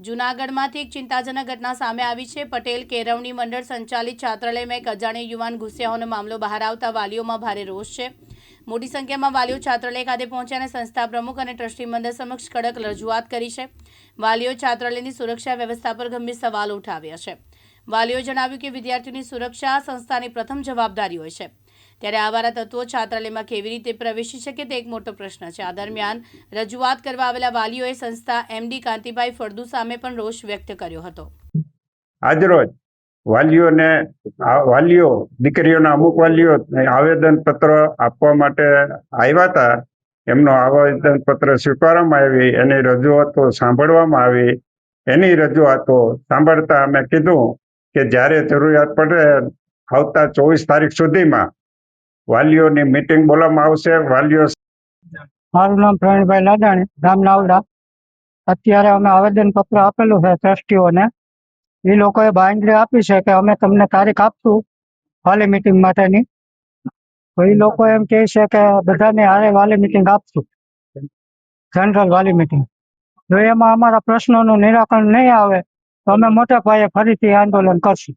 જૂનાગઢમાંથી એક ચિંતાજનક ઘટના સામે આવી છે. પટેલ કેરવણી મંડળ સંચાલિત છાત્રાલયમાં એક અજાણ્યો યુવાન ઘૂસ્યા મામલો બહાર આવતા વાલીઓમાં ભારે રોષ છે. મોટી સંખ્યામાં વાલીઓ છાત્રાલય ખાતે પહોંચ્યા અને સંસ્થા પ્રમુખ અને ટ્રસ્ટી મંડળ સમક્ષ કડક રજૂઆત કરી છે. વાલીઓ છાત્રાલયની સુરક્ષા વ્યવસ્થા પર ગંભીર સવાલો ઉઠાવ્યા છે. વાલીઓએ જણાવ્યું કે વિદ્યાર્થીઓની સુરક્ષા સંસ્થાની પ્રથમ જવાબદારી હોય છે. ત્યારે આવારા તત્વો છાત્રાલયમાં કેવી રીતે પ્રવેશી શકે તે એક મોટો પ્રશ્ન છે. આ દરમિયાન રજૂઆત કરવા આવેલા વાલીઓએ સંસ્થા એમડી કાંતિભાઈ ફળદુ સામે પણ રોષ વ્યક્ત કર્યો હતો. આજરોજ વાલીઓને વાલીઓ, દીકરીઓના અમુક વાલીઓ આવેદન પત્ર આપવા માટે આવ્યા હતા. એમનો આવેદન પત્ર સ્વીકારવામાં આવી, એની રજૂઆતો સાંભળવામાં આવી. એની રજૂઆતો સાંભળતા અમે કીધું કે જ્યારે જરૂરિયાત પડે આવતા ચોવીસ તારીખ સુધીમાં વાલીઓની મિટિંગ બોલાવવામાં આવશે. વાલીઓ મારું નામ પ્રવીણભાઈ લાડાણી ગામ નાવડા અત્યારે અમે આવેદન પત્ર આપેલું છે ટ્રસ્ટીઓને. એ લોકોએ બાંયધરી આપી છે કે અમે તમને તારીખ આપશું વાલી મિટિંગ માટેની. તો એ લોકો એમ કહે છે કે બધાને હારે વાલી મિટિંગ આપશું. જનરલ વાલી મિટિંગ જો એમાં અમારા પ્રશ્નોનું નિરાકરણ નહીં આવે, તો અમે મોટા પાયે ફરીથી આંદોલન કરશું.